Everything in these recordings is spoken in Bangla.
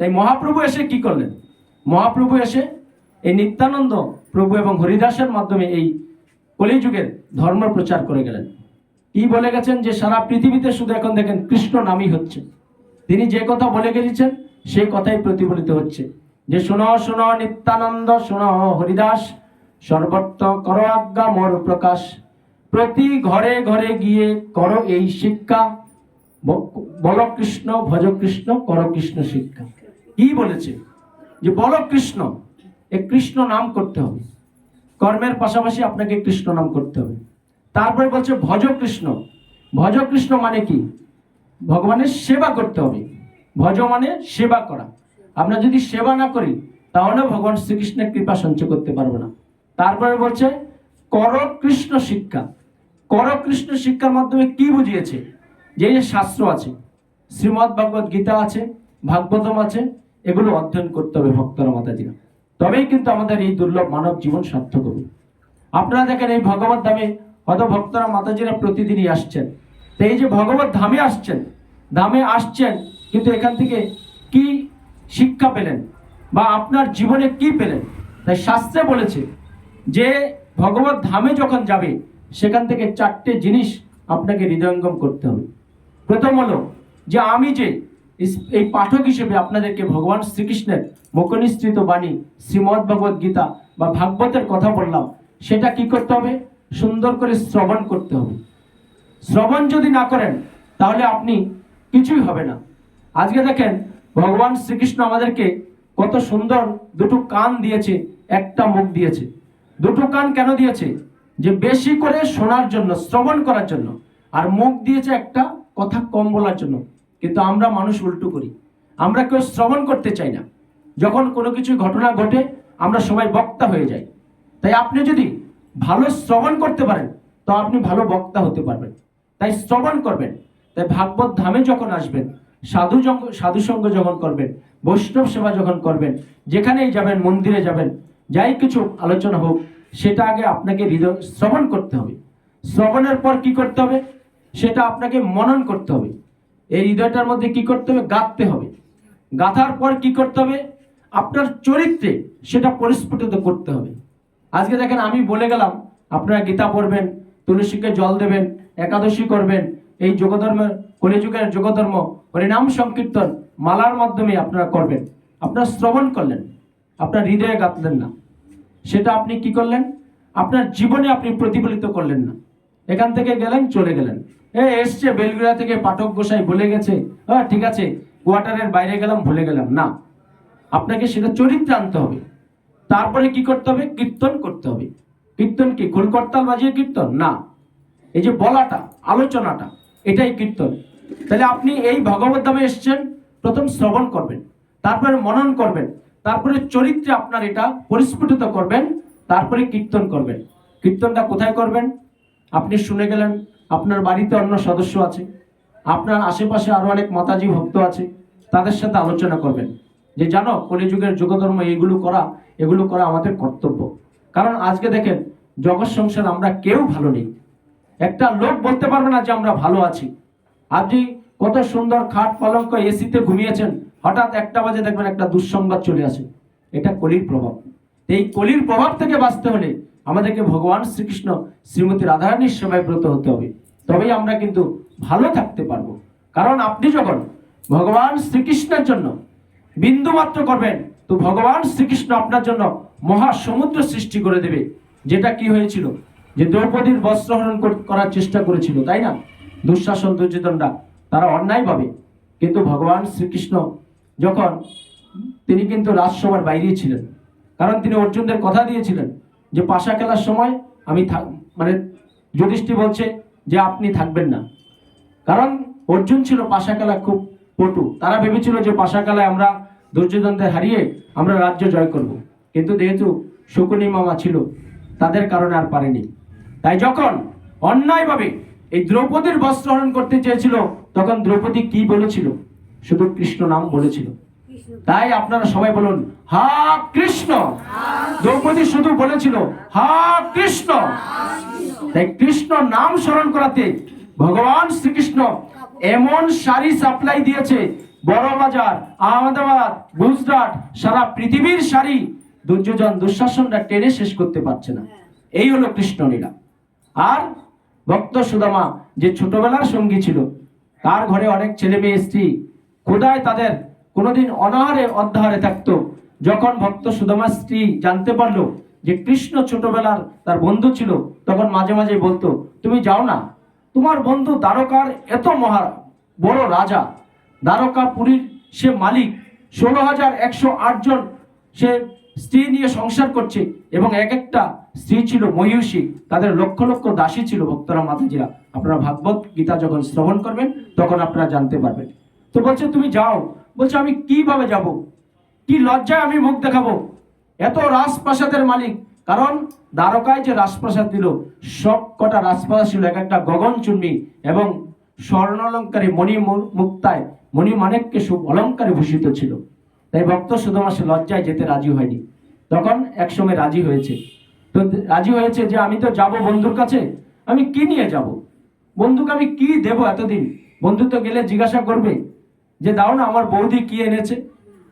তাই মহাপ্রভু এসে কি করলেন? মহাপ্রভু এসে এই নিত্যানন্দ প্রভু এবং হরিদাসের মাধ্যমে এই কলিযুগের ধর্ম প্রচার করে গেলেন। কি বলে গেছেন যে সারা পৃথিবীতে শুধু এখন দেখেন কৃষ্ণ নামই হচ্ছে। তিনি যে কথা বলে গেছেন, সেই কথাই প্রতিফলিত হচ্ছে। যে শোনো শোনো, নিত্যানন্দ, শোনো, হরিদাস, সর্বত্র কর আজ্ঞা, মোর প্রকাশ। প্রতি ঘরে ঘরে গিয়ে করো এই শিক্ষা। বলো কৃষ্ণ, ভজ কৃষ্ণ, করো কৃষ্ণ শিক্ষা। কি বলেছে? যে বলো কৃষ্ণ, এ কৃষ্ণ নাম করতে হবে। কর্মের পাশাপাশি আপনাকে কৃষ্ণ নাম করতে হবে। তারপরে বলছে ভজ কৃষ্ণ। ভজ কৃষ্ণ মানে কি? ভগবানের সেবা করতে হবে। ভজ মানে সেবা করা। আমরা যদি সেবা না করি, তাহলে ভগবান শ্রীকৃষ্ণের কৃপা সঞ্চয় করতে পারব না। তারপরে বলছে, কর কৃষ্ণ শিক্ষা। কর কৃষ্ণ শিক্ষার মাধ্যমে কি বুঝিয়েছে? যে শাস্ত্র আছে। শ্রীমৎ ভগবত গীতা আছে, ভাগবতম আছে এগুলো অধ্যয়ন করতে হবে ভক্তরা মাতাজিরা। তবেই কিন্তু আমাদের এই দুর্লভ মানব জীবন সার্থক হবে। আপনারা দেখেন এই ভগবত ধামে হয়তো ভক্তরা মাতাজিরা প্রতিদিনই আসছেন। তো এই যে ভগবত ধামে আসছেন ধামে আসছেন, কিন্তু এখান থেকে কি শিক্ষা পেলেন বা আপনার জীবনে কি পেলেন? তাই শাস্ত্রে বলেছে যে ভগবত ধামে যখন যাবে, সেখান থেকে চারটে জিনিস আপনাকে হৃদয়ঙ্গম করতে হবে। প্রথম হলো যে আমি যে এই পাঠক হিসেবে আপনাদেরকে ভগবান শ্রীকৃষ্ণের মুখনিসৃত বাণী, শ্রীমদ্ ভগবত গীতা বা ভাগবতের কথা বললাম, সেটা কি করতে হবে? সুন্দর করে শ্রবণ করতে হবে। শ্রবণ যদি না করেন, তাহলে আপনি কিছুই হবে না। আজকে দেখেন, ভগবান শ্রীকৃষ্ণ আমাদেরকে কত সুন্দর দুটো কান দিয়েছে, একটা মুখ দিয়েছে। দুটো কান কেন দিয়েছে? যে বেশি করে শোনার জন্য, শ্রবণ করার জন্য। আর মুখ দিয়েছে একটা কথা কম বলার জন্য। কিন্তু আমরা মানুষ উল্টো করি। আমরা কেউ শ্রবণ করতে চাই না। যখন কোনো কিছু ঘটনা ঘটে, আমরা সবাই বক্তা হয়ে যাই। তাই আপনি যদি ভালো শ্রবণ করতে পারেন, তো আপনি ভালো বক্তা হতে পারবেন। তাই শ্রবণ করবেন। তাই ভাগবত ধামে যখন আসবেন, সাধু সাধু সঙ্গ যখন করবেন, বৈষ্ণব সেবা যখন করবেন, যেখানেই যাবেন, মন্দিরে যাবেন, যাই কিছু আলোচনা হোক, সেটা আগে আপনাকে হৃদয়, শ্রবণ করতে হবে। শ্রবণের পর কি করতে হবে? সেটা আপনাকে মনন করতে হবে। এই হৃদয়টার মধ্যে কি করতে হবে? গাঁথতে হবে। গাঁথার পর কি করতে হবে? আপনার চরিত্রে সেটা পরিস্ফুটিত করতে হবে। আজকে দেখেন আমি বলে গেলাম, আপনারা গীতা পড়বেন, তুলসীকে জল দেবেন, একাদশী করবেন, এই যোগধর্ম, কলিযুগের যোগধর্ম, হরিনাম সংকীর্তন মালার মাধ্যমে আপনারা করবেন। আপনারা শ্রবণ করলেন, আপনার হৃদয়ে গাঁথলেন না। সেটা আপনি কি করলেন? আপনার জীবনে আপনি প্রতিফলিত করলেন না। এখান থেকে গেলেন, চলে গেলেন। এসছে বেলগুড়া থেকে পাঠক গোসাই বলে গেছে। হ্যাঁ ঠিক আছে, কোয়ার্টারের বাইরে গেলাম, ভুলে গেলাম। না, আপনাকে সেটা চরিত্রে আনতে হবে। তারপরে কি করতে হবে? কীর্তন করতে হবে। কীর্তন কি? খোলকর্তাল বাজিয়ে কীর্তন? না। এই যে বলাটা, আলোচনাটা, এটাই কীর্তন। তাহলে আপনি এই ভগবত ধামে এসছেন, প্রথম শ্রবণ করবেন, তারপরে মনন করবেন, তারপরে চরিত্রে আপনার এটা পরিস্ফুটিত করবেন, তারপরে কীর্তন করবেন। কীর্তনটা কোথায় করবেন? আপনি শুনে গেলেন আপনার বাড়িতে অন্য সদস্য আছে, আপনার আশেপাশে আরও অনেক মাতাজি ভক্ত আছে, তাদের সাথে আলোচনা করবেন। যে জানো, কলিযুগের যোগধর্ম এইগুলো করা, এগুলো করা আমাদের কর্তব্য। কারণ আজকে দেখেন, জগৎ সংসার আমরা কেউ ভালো নেই। একটা লোক বলতে পারবে না যে আমরা ভালো আছি। আপনি কত সুন্দর খাট পালঙ্ক এসিতে ঘুমিয়েছেন, হঠাৎ একটা বাজে দেখবেন একটা দুঃসংবাদ চলে আসে। এটা কলির প্রভাব। এই কলির প্রভাব থেকে বাঁচতে হলে আমাদেরকে ভগবান শ্রীকৃষ্ণ শ্রীমতী রাধারানীর সেবায় ব্রত হতে হবে। তবেই আমরা কিন্তু ভালো থাকতে পারব। কারণ আপনি যখন ভগবান শ্রীকৃষ্ণের জন্য বিন্দু মাত্র করবেন, তো ভগবান শ্রীকৃষ্ণ আপনার জন্য মহা সমুদ্র সৃষ্টি করে দেবে। যেটা কি হয়েছিল? যে দ্রৌপদীর বস্ত্রহরণ কর- করার চেষ্টা করেছিল, তাই না? দুঃশাসন, দুর্যোধনরা, তারা অন্যায়ভাবে কিন্তু ভগবান শ্রীকৃষ্ণ যখন তিনি কিন্তু রাজসভার বাইরেই ছিলেন, কারণ তিনি অর্জুনদের কথা দিয়েছিলেন যে পাশা খেলার সময় আমি থাক মানে যুধিষ্ঠি বলছে যে আপনি থাকবেন না। কারণ অর্জুন ছিল পাশা খেলা খুব পটু। তারা ভেবেছিল যে পাশা খেলায় আমরা দুর্যোধনদের হারিয়ে আমরা রাজ্য জয় করব। কিন্তু যেহেতু শকুনি মামা ছিল, তাদের কারণে আর পারেনি। তাই যখন অন্যায়ভাবে এই দ্রৌপদীর বস্ত্রহরণ করতে চেয়েছিল, তখন দ্রৌপদী কি বলেছিল? শুধু কৃষ্ণ নাম বলেছিল। তাই আপনারা সবাই বলুন, হা কৃষ্ণ। দ্রৌপদী শুধু বলেছিল, হা কৃষ্ণ। তাই কৃষ্ণ নাম স্মরণ করাতে ভগবান শ্রীকৃষ্ণ এমন শাড়ি সাপ্লাই দিয়েছে, বড়বাজার, আহমেদাবাদ, গুজরাট, সারা পৃথিবীর সারি দুর্যোধন দুঃশাসনরা টেনে শেষ করতে পারছে না। এই হলো কৃষ্ণ কৃষ্ণলীলা আর ভক্ত সুদামা যে ছোটবেলার সঙ্গী ছিল, তার ঘরে অনেক ছেলে মেয়ে স্ত্রী, খোদায় তাদের কোনোদিন অনাহারে অধ্যাহারে থাকতো। যখন ভক্ত সুদামার স্ত্রী জানতে পারল যে কৃষ্ণ ছোটবেলার তার বন্ধু ছিল, তখন মাঝে মাঝে বলতো, তুমি যাও না। তোমার বন্ধু দ্বারকার এত মহা বড় রাজা। দ্বারকা পুরীর সে মালিক, ষোলো হাজার একশো জন সে স্ত্রী নিয়ে সংসার করছে এবং এক একটা স্ত্রী ছিল মহিষী, তাদের লক্ষ লক্ষ দাসী ছিল ভক্তরা মাতাজিরা। আপনারা ভাগবত গীতা যখন শ্রবণ করবেন, তখন আপনারা জানতে পারবেন। তো বলছে, তুমি যাও বলছে, আমি কীভাবে যাব? কি লজ্জায় আমি মুখ দেখাবো? এত রাজপ্রাসাদের মালিক, কারণ দ্বারকায় যে রাজপ্রাসাদ দিল, সব কটা রাজপ্রাসাদ ছিল এক একটা গগনচুম্বী এবং স্বর্ণালঙ্কারে মণি মুক্তায়, মণি মানেককে শুভ অলঙ্কারে ভূষিত ছিল। তাই ভক্ত সে লজ্জায় যেতে রাজি হয়নি। তখন একসঙ্গে রাজি হয়েছে। তো রাজি হয়েছে যে, আমি তো যাব বন্ধুর কাছে, আমি কি নিয়ে যাব? বন্ধুকে আমি কি দেব এতদিন? বন্ধু তো গেলে জিজ্ঞাসা করবে। যে দাও না, আমার বৌদি কি এনেছে?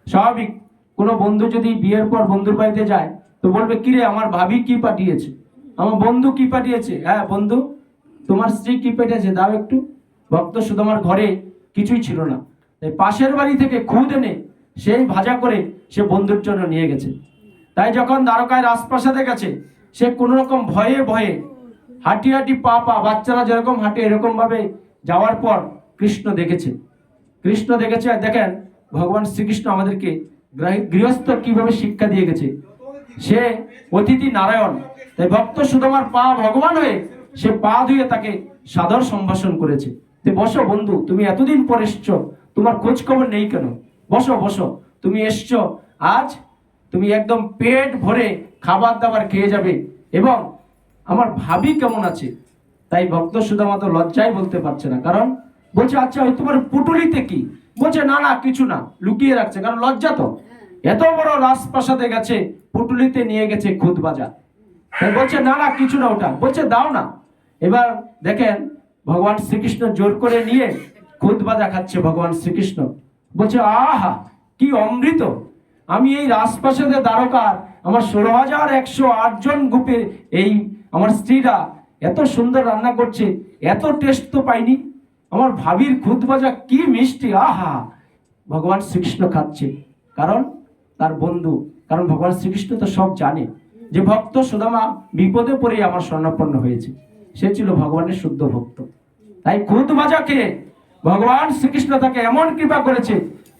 স্বাভাবিক। কোনো বন্ধু যদি বিয়ের পর বন্ধুর বাড়িতে যায়, তো বলবে, কিরে, আমার ভাবি কি পাঠিয়েছে? আমার বন্ধু কি পাঠিয়েছে? হ্যাঁ বন্ধু, তোমার স্ত্রী কি পাঠিয়েছে দাও একটু। ভক্ত শুধু আমার ঘরে কিছুই ছিল না। তাই পাশের বাড়ি থেকে খুদ এনে সেই ভাজা করে সে বন্ধুর জন্য নিয়ে গেছে। তাই যখন দ্বারকায় রাজপ্রাসাদে গেছে, সে কোনো রকম ভয়ে ভয়ে হাঁটি হাঁটি পা পা বাচ্চারা যেরকম হাঁটে, এরকমভাবে যাওয়ার পর কৃষ্ণ দেখেছে। কৃষ্ণ দেখেছে দেখেন, ভগবান শ্রীকৃষ্ণ আমাদেরকে গৃহস্থ কীভাবে শিক্ষা দিয়ে গেছে। সে অতিথি নারায়ণ, তাই ভক্ত সুদামার পা ভগবান হয়ে সে পা ধুয়ে তাকে সাদর সম্ভাষণ করেছে। তে বসো বন্ধু, তুমি এতদিন পর এসছো, তোমার খোঁজ খবর নেই কেন? বসো বসো, তুমি এসছো, আজ তুমি একদম পেট ভরে খাবার দাবার খেয়ে যাবে এবং আমার ভাবি কেমন আছে? তাই ভক্ত সুদামা তো লজ্জায় বলতে পারছে না, কারণ বলছে আচ্ছা ওই তোমার পুটুলিতে কি? বলছে না না কিছু না লুকিয়ে রাখছে কারণ লজ্জা তো। এত বড় রাজপ্রাসাদে গেছে পুটুলিতে নিয়ে গেছে খুদ বাজার। বলছে না না কিছু না ওটা। বলছে দাও না। এবার দেখেন ভগবান শ্রীকৃষ্ণ জোর করে নিয়ে খুদ বাজা খাচ্ছে ভগবান শ্রীকৃষ্ণ। বলছে আহা কি অমৃত! আমি এই রাজপ্রাসাদে দ্বারকার আমার ষোলো হাজার একশো জন গ্রুপের এই আমার স্ত্রীরা এত সুন্দর রান্না করছে এত টেস্ট তো পাইনি। আমার ভাবির খুদ ভাজা কি মিষ্টি, আহা! ভগবান শ্রীকৃষ্ণ খাচ্ছে কারণ তার বন্ধু, কারণ ভগবান শ্রীকৃষ্ণ তো সব জানে। যে ভক্ত সুদামা বিপদে পড়ে আমার স্বর্ণাপন্ন হয়েছে। সে ছিল ভগবানের শুদ্ধ ভক্ত। তাই খুদ ভাজাকে ভগবান শ্রীকৃষ্ণ তাকে এমন কৃপা করেছে,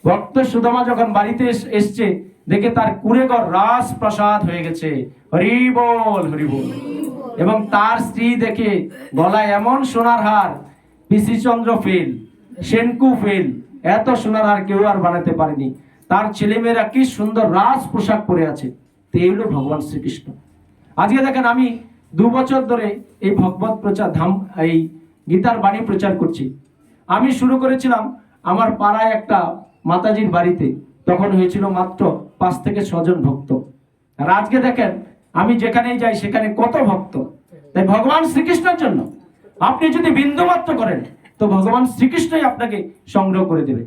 ভক্ত সুদামা যখন বাড়িতে এসছে, দেখে তার কুড়েগর রাস প্রসাদ হয়ে গেছে। হরি বল হরি বল। এবং তার স্ত্রী দেখে গলায় এমন সোনার হার পিসিচন্দ্র ফেল, সেনকু ফেল, এত সোনার আর কেউ আর বানাতে পারেনি। তার ছেলেমেয়েরা কি সুন্দর রাজ পোশাক পরে আছে, তো হলো ভগবান শ্রীকৃষ্ণ। আজকে দেখেন আমি দু বছর ধরে এই ভগবত প্রচার ধাম, এই গীতার বাণী প্রচার করছি। আমি শুরু করেছিলাম আমার পাড়ায় একটা মাতাজির বাড়িতে। তখন হয়েছিল মাত্র পাঁচ থেকে ছজন ভক্ত। আর আজকে দেখেন আমি যেখানেই যাই সেখানে কত ভক্ত। তাই ভগবান শ্রীকৃষ্ণের জন্য আপনি যদি বিন্দু মাত্র করেন, তো ভগবান শ্রীকৃষ্ণই আপনাকে সংগ্রহ করে দেবে।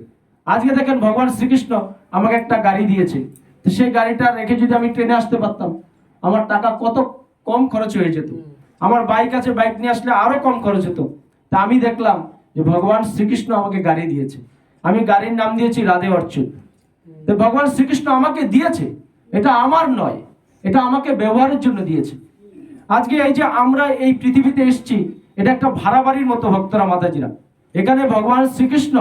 আজকে দেখেন ভগবান শ্রীকৃষ্ণ আমাকে একটা গাড়ি দিয়েছে। তো সেই গাড়িটা রেখে যদি আমি ট্রেনে আসতে পারতাম, আমার টাকা কত কম খরচ হয়ে যেত। আমার বাইক আছে, বাইক নিয়ে আসলে আরও কম খরচ হতো। তা আমি দেখলাম যে ভগবান শ্রীকৃষ্ণ আমাকে গাড়ি দিয়েছে। আমি গাড়ির নাম দিয়েছি রাধে অর্চুন তো ভগবান শ্রীকৃষ্ণ আমাকে দিয়েছে। এটা আমার নয়, এটা আমাকে ব্যবহারের জন্য দিয়েছে। আজকে এই যে আমরা এই পৃথিবীতে এসেছি এটা একটা ভাড়া বাড়ির মতো ভক্তরা মাতাজিরা। এখানে ভগবান শ্রীকৃষ্ণ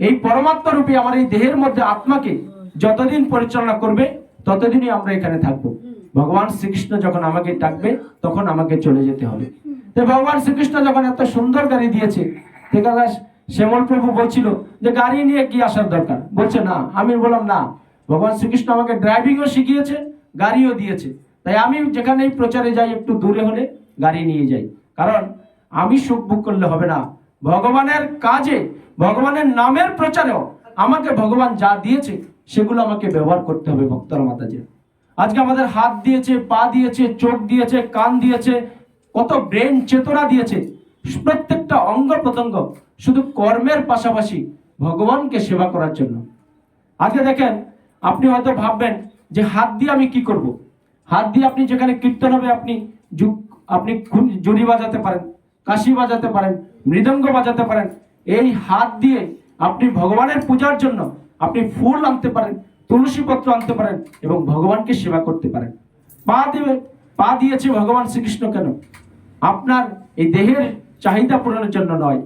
এই পরমাত্মা রূপে আমার এই দেহের মধ্যে আত্মাকে যতদিন পরিচালনা করবে, ততদিনই আমরা এখানে থাকব। ভগবান শ্রীকৃষ্ণ যখন আমাকে ডাকবে, তখন আমাকে চলে যেতে হবে। তো ভগবান শ্রীকৃষ্ণ যখন এত সুন্দর গাড়ি দিয়েছে শ্যামল প্রভু বলছিল যে গাড়ি নিয়ে কি আসার দরকার? বলছে, না। আমি বললাম, না। ভগবান শ্রীকৃষ্ণ আমাকে ড্রাইভিংও শিখিয়েছে, গাড়িও দিয়েছে। তাই আমি যেখানেই প্রচারে যাই, একটু দূরে হলে গাড়ি নিয়ে যাই। কারণ আমি সুখ ভোগ করলে হবে না। ভগবানের কাজে, ভগবানের নামের প্রচারেও আমাকে ভগবান যা দিয়েছে, সেগুলো আমাকে ব্যবহার করতে হবে ভক্তরা মাতাজি আজকে আমাদের হাত দিয়েছে, পা দিয়েছে, চোখ দিয়েছে, কান দিয়েছে, কত ব্রেন চেতনা দিয়েছে, প্রত্যেকটা অঙ্গ প্রত্যঙ্গ শুধু কর্মের পাশাপাশি ভগবানকে সেবা করার জন্য। আজকে দেখেন, আপনি হয়তো ভাববেন যে হাত দিয়ে আমি কি করব? হাত দিয়ে আপনি যেখানে কীর্তন হবে, আপনি আপনি জুড়ি বাজাতে পারেন। কাশি বাজাতে পারেন, মৃদঙ্গ বাজাতে পারেন, এই হাত দিয়ে আপনি ভগবানের পূজার জন্য আপনি ফুল আনতে পারেন, তুলসী পত্র আনতে পারেন এবং ভগবানকে সেবা করতে পারেন। পা দিয়ে, পা দিয়েছে ভগবান শ্রীকৃষ্ণ কেন? আপনার এই দেহের চাহিদা পূরণের জন্য নয়,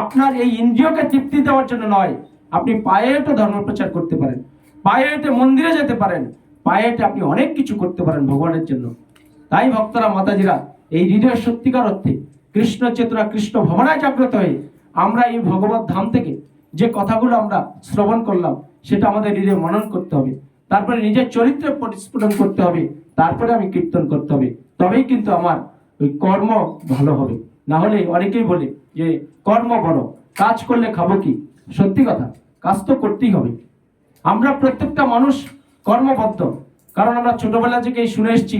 আপনার এই ইন্দ্রিয়কে তৃপ্তি দেওয়ার জন্য নয়, আপনি পায়ে হেঁটে ধর্ম প্রচার করতে পারেন, পায়ে হেঁটে মন্দিরে যেতে পারেন, পায়ে হেঁটে আপনি অনেক কিছু করতে পারেন ভগবানের জন্য। তাই ভক্তরা, মাতাজিরা, এই হৃদয়ের সত্যিকার অর্থে কৃষ্ণ চেতনা, কৃষ্ণ ভবনায় জাগ্রত হয়ে আমরা এই ভগবত ধাম থেকে যে কথাগুলো আমরা শ্রবণ করলাম, সেটা আমাদের হৃদয়ে মনন করতে হবে। তারপরে নিজের চরিত্রে পরিস্ফুটন করতে হবে, তারপরে আমি কীর্তন করতে হবে। তবেই কিন্তু আমার ওই কর্ম ভালো হবে। না হলে অনেকেই বলে যে, কর্ম বড়, কাজ করলে খাব কি? সত্যি কথা, কাজ তো করতেই হবে। আমরা প্রত্যেকটা মানুষ কর্মবদ্ধ। কারণ আমরা ছোটবেলা থেকেই শুনে এসেছি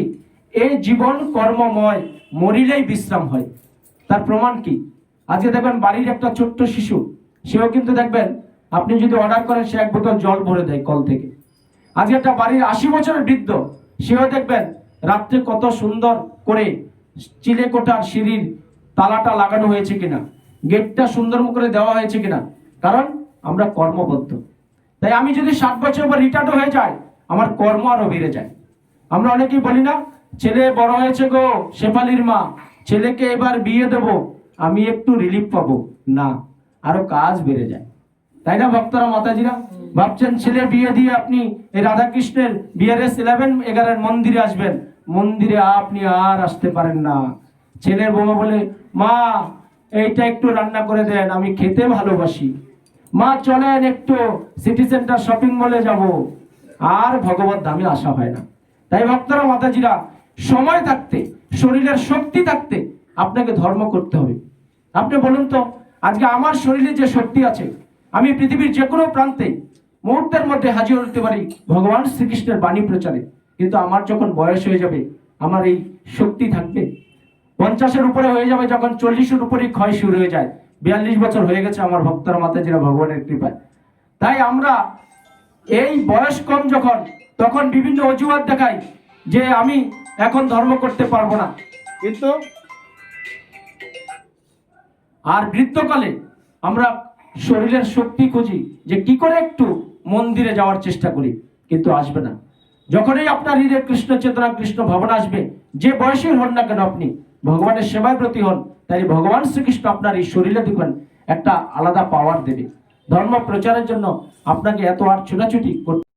এই জীবন কর্মময়, মরিলেই বিশ্রাম হয়। তার প্রমাণ কি? আজকে দেখবেন বাড়ির একটা ছোট্ট শিশু, সেও কিন্তু দেখবেন আপনি যদি অর্ডার করেন, সে এক বোতল জল ভরে দেয় কল থেকে। আজকে একটা বাড়ির আশি বছরের বৃদ্ধ, সেও দেখবেন রাত্রে কত সুন্দর করে চিলে কোটার সিঁড়ির তালাটা লাগানো হয়েছে কিনা, গেটটা সুন্দর করে দেওয়া হয়েছে কিনা। কারণ আমরা কর্মবদ্ধ। তাই আমি যদি ষাট বছর পর রিটায়ার্ড হয়ে যাই, আমার কর্ম আরও বেড়ে যায়। আমরা অনেকেই বলি না, ছেলে বড় হয়েছে গো, শেফালির মা। ছেলেকে এবার বিয়ে দেব, আমি একটু রিলিফ পাবো। না, আরও কাজ বেড়ে যায়। তাই না, ভক্তরা, মাতাজিরা? ভাবছেন ছেলে বিয়ে দিয়ে আপনি এই রাধাকৃষ্ণের বিআরএস ইলেভেন এগারোর মন্দিরে আসবেন। মন্দিরে আপনি আর আসতে পারেন না। ছেলের বৌমা বলে, মা, এইটা একটু রান্না করে দেন, আমি খেতে ভালোবাসি। মা, চলেন একটু সিটি সেন্টার শপিং মলে যাব। আর ভগবত ধামে আসা হয় না। তাই ভক্তরা, মাতাজিরা, সময় থাকতে শরীরের শক্তি থাকতে আপনাকে ধর্ম করতে হবে। আপনি বলুন তো, আজকে আমার শরীরে যে শক্তি আছে, আমি পৃথিবীর যে কোনো প্রান্তে মুহূর্তের মধ্যে হাজির হতে পারি ভগবান শ্রীকৃষ্ণের বাণী প্রচারে। কিন্তু আমার যখন বয়স হয়ে যাবে, আমার এই শক্তি থাকবে। পঞ্চাশের উপরে হয়ে যাবে, যখন চল্লিশের উপরে ক্ষয় শুরু হয়ে যায়। বিয়াল্লিশ বছর হয়ে গেছে আমার ভক্তরা যেটা ভগবানের কৃপায়। তাই আমরা এই বয়স কম যখন, তখন বিভিন্ন অজুহাত দেখাই যে আমি এখন ধর্ম করতে পারব না। কিন্তু আর বৃদ্ধকালে আমরা শরীরের শক্তি খুঁজি যে কি করে একটু মন্দিরে যাওয়ার চেষ্টা করি, কিন্তু আসবে না। যখনই আপনার হৃদয়ে কৃষ্ণ চেতনা, কৃষ্ণ ভাবনা আসবে, যে বয়সের হন না কেন আপনি, ভগবানের সেবায় প্রতি হন তাই ভগবান শ্রীকৃষ্ণ আপনার এই শরীরে দেখবেন একটা আলাদা পাওয়ার দেবে। ধর্ম প্রচারের জন্য আপনাকে এত আর ছোটাছুটি করতে